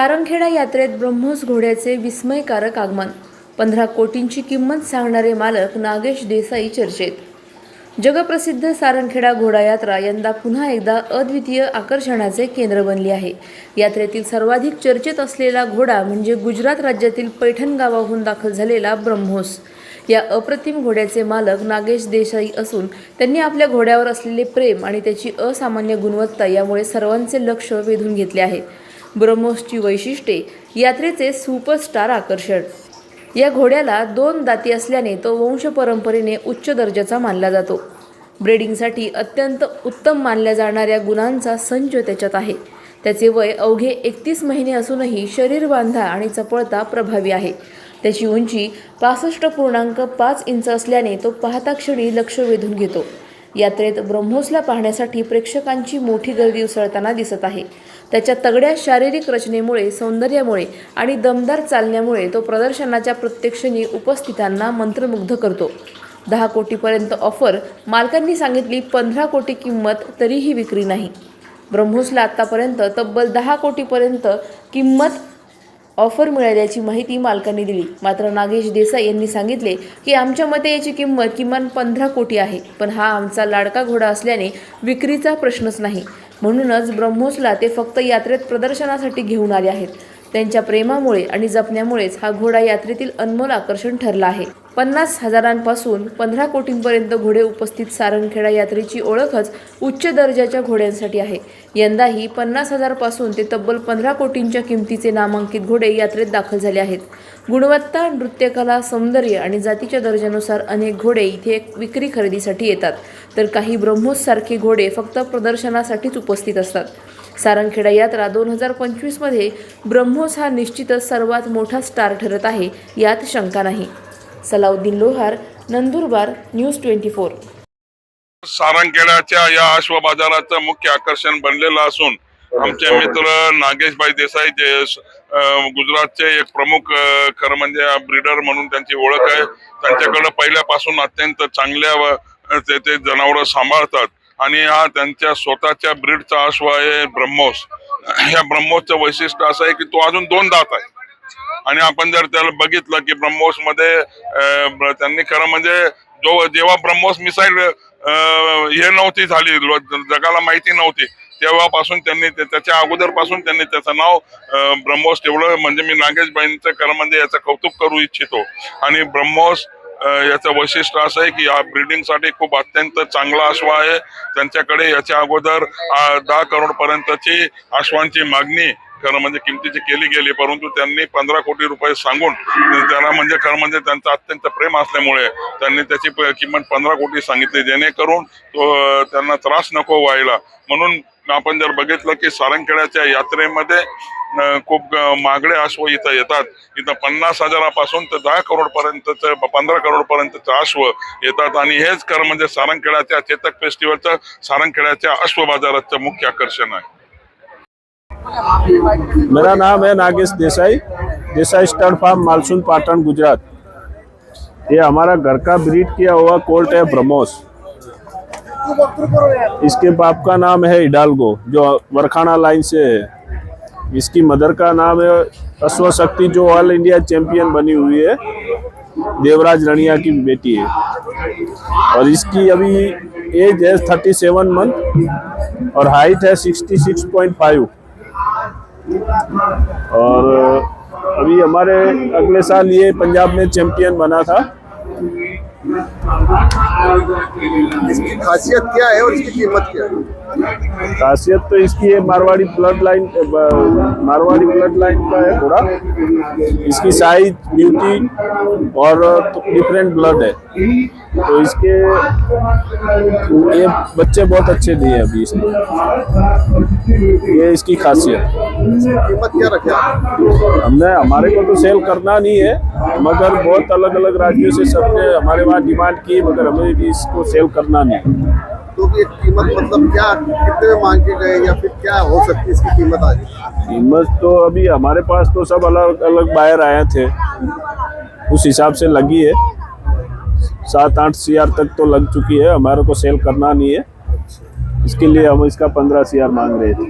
सारंगखेडा यात्रेत ब्रह्मोस घोड्याचे विस्मयकारक आगमन. पंधरा कोटींची किंमत सांगणारे मालक नागेश देसाई चर्चेत. जगप्रसिद्ध सारंगखेडा घोडा यात्रा यंदा पुन्हा एकदा अद्वितीय आकर्षणाचे केंद्र बनली आहे. यात्रेतील सर्वाधिक चर्चेत असलेला घोडा म्हणजे गुजरात राज्यातील पैठण गावाहून दाखल झालेला ब्रह्मोस. या अप्रतिम घोड्याचे मालक नागेश देसाई असून त्यांनी आपल्या घोड्यावर असलेले प्रेम आणि त्याची असामान्य गुणवत्ता यामुळे सर्वांचे लक्ष वेधून घेतले आहे. ब्रह्मोसची वैशिष्ट्ये यात्रेचे सुपरस्टार आकर्षण. या घोड्याला दोन दाती असल्याने तो वंश परंपरेने उच्च दर्जाचा मानला जातो. ब्रेडिंगसाठी अत्यंत उत्तम मानल्या जाणाऱ्या गुणांचा संच त्याच्यात आहे. त्याचे वय अवघे एकतीस महिने असूनही शरीर बांधा आणि चपळता प्रभावी आहे. त्याची उंची पासष्ट पूर्णांक पाच इंच असल्याने तो पाहता क्षणी लक्ष वेधून घेतो. यात्रेत ब्रह्मोसला पाहण्यासाठी प्रेक्षकांची मोठी गर्दी उसळताना दिसत आहे. त्याच्या तगड्या शारीरिक रचनेमुळे सौंदर्यामुळे आणि दमदार चालण्यामुळे तो प्रदर्शनाच्या प्रत्यक्षणी उपस्थितांना मंत्रमुग्ध करतो. दहा कोटीपर्यंत ऑफर मालकांनी सांगितली पंधरा कोटी किंमत तरीही विक्री नाही. ब्रह्मोसला आत्तापर्यंत तब्बल दहा कोटीपर्यंत किंमत ऑफर मिळाल्याची माहिती मालकांनी दिली. मात्र नागेश देसाई यांनी सांगितले की आमच्या मते याची किंमत किमान पंधरा कोटी आहे. पण हा आमचा लाडका घोडा असल्याने विक्रीचा प्रश्नच नाही. म्हणूनच ब्रह्मोसला ते फक्त यात्रेत प्रदर्शनासाठी घेऊन आले आहेत. त्यांच्या प्रेमामुळे आणि जपण्यामुळेच हा घोडा यात्रेतील अनमोल आकर्षण ठरला आहे. पन्नास हजारांपासून पंधरा कोटींपर्यंत घोडे उपस्थित सारंगखेडा यात्रेची ओळखच उच्च दर्जाच्या घोड्यांसाठी आहे. यंदाही पन्नास हजारपासून ते तब्बल पंधरा कोटींच्या किमतीचे नामांकित घोडे यात्रेत दाखल झाले आहेत. गुणवत्ता नृत्यकला सौंदर्य आणि जातीच्या दर्जानुसार अनेक घोडे इथे विक्री खरेदीसाठी येतात. तर काही ब्रह्मोससारखे घोडे फक्त प्रदर्शनासाठीच उपस्थित असतात. सारंगखेडा यात्रा दोन हजार पंचवीसमध्ये ब्रह्मोस हा निश्चितच सर्वात मोठा स्टार ठरत आहे यात शंका नाही. Salauddin Lohar Nandurbar news twenty four. सारंगखेड्याच्या या अश्व बाजाराचं मुख्य आकर्षण बनलेलं असून आमचे मित्र नागेशभाई देसाई जे गुजरातचे एक प्रमुख खरं म्हणजे ब्रीडर म्हणून त्यांची ओळख आहे. त्यांच्याकडे पहिल्यापासून अत्यंत चांगल्या ते ते जनावरं सांभाळतात. आणि हा त्यांच्या स्वतःच्या ब्रीडचा अश्व आहे ब्रह्मोस. या ब्रह्मोसचं वैशिष्ट्य असं आहे की तो अजून दोन दात आहे. आणि आपण जर त्याला बघितलं की ब्रह्मोस मध्ये अं, त्यांनी खरं म्हणजे जो जेव्हा ब्रह्मोस मिसाईल हे नव्हती झाली जगाला माहिती नव्हती तेव्हापासून त्यांनी त्याच्या अगोदरपासून त्यांनी त्याचं नाव ब्रह्मोस ठेवलं. म्हणजे मी नागेशबाईंचं खरं म्हणजे याचं कौतुक करू इच्छितो. आणि ब्रह्मोस याचं वैशिष्ट्य असं आहे की या ब्रिडिंगसाठी खूप अत्यंत चांगला अश्व आहे. त्यांच्याकडे याच्या अगोदर दहा करोड पर्यंतची अश्वांची मागणी खरं म्हणजे किमतीची केली गेली. परंतु त्यांनी पंधरा कोटी रुपये सांगून त्याला म्हणजे खरं म्हणजे त्यांचं अत्यंत प्रेम असल्यामुळे त्यांनी त्याची किंमत पंधरा कोटी सांगितली. जेणेकरून तो त्यांना त्रास नको व्हायला. म्हणून आपण जर बघितलं की सारंगखेड्याच्या यात्रेमध्ये खूप मागडे अश्व इथं येतात. इथं पन्नास हजारापासून तर दहा करोड पर्यंतचे पंधरा करोड पर्यंतचे अश्व येतात. आणि हेच खरं म्हणजे सारंगखेड्याच्या चेतक फेस्टिवलचं सारंगखेड्याच्या अश्व बाजाराचं मुख्य आकर्षण आहे. मेरा नाम है नागेश देसाई देसाई स्टर्ड फार्म मालसून पाटन गुजरात. ये हमारा घर का ब्रीड किया हुआ कोल्ट है ब्रह्मोस। इसके बाप का नाम है इडालगो जो वरखाना लाइन से है। इसकी मदर का नाम है अश्व शक्ति जो ऑल इंडिया चैंपियन बनी हुई है। देवराज रनिया की बेटी है। और इसकी अभी एज है थर्टी सेवन मंथ और हाइट है सिक्सटी सिक्स पॉइंट फाइव और अभी हमारे अगले साल ये पंजाब में चैंपियन बना था। इसकी खासियत क्या है और इसकी कीमत क्या है? खासियत तो इसकी है, Marwari blood line Marwari blood line का है थोड़ा। इसकी साइज़ ब्यूटी और डिफरेंट ब्लड है। तो इसके, ये बच्चे बहुत अच्छे दिए अभी इसने। ये इसकी खासियत। कीमत क्या रखे हमने हमारे को तो सेल करना नहीं है मगर बहुत अलग अलग राज्यों से सबने हमारे वहाँ डिमांड की मगर हमें भी इसको सेल करना नहीं। तो ये कीमत मतलब क्या कितने में मांग के गए या फिर क्या हो सकती है इसकी कीमत आज? कीमत तो अभी हमारे पास तो सब अलग अलग बायर आए थे। उस हिसाब से लगी है। सात आठ सी तक तो लग चुकी है हमारे को सेल करना नहीं है। इसके लिए हम इसका पंद्रह सी मांग रहे थे।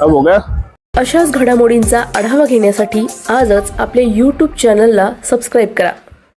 अब हो गया। अशाच घडामोडींचा आढावा घेण्यासाठी आजच आपल्या यूट्यूब चॅनलला सबस्क्राईब करा.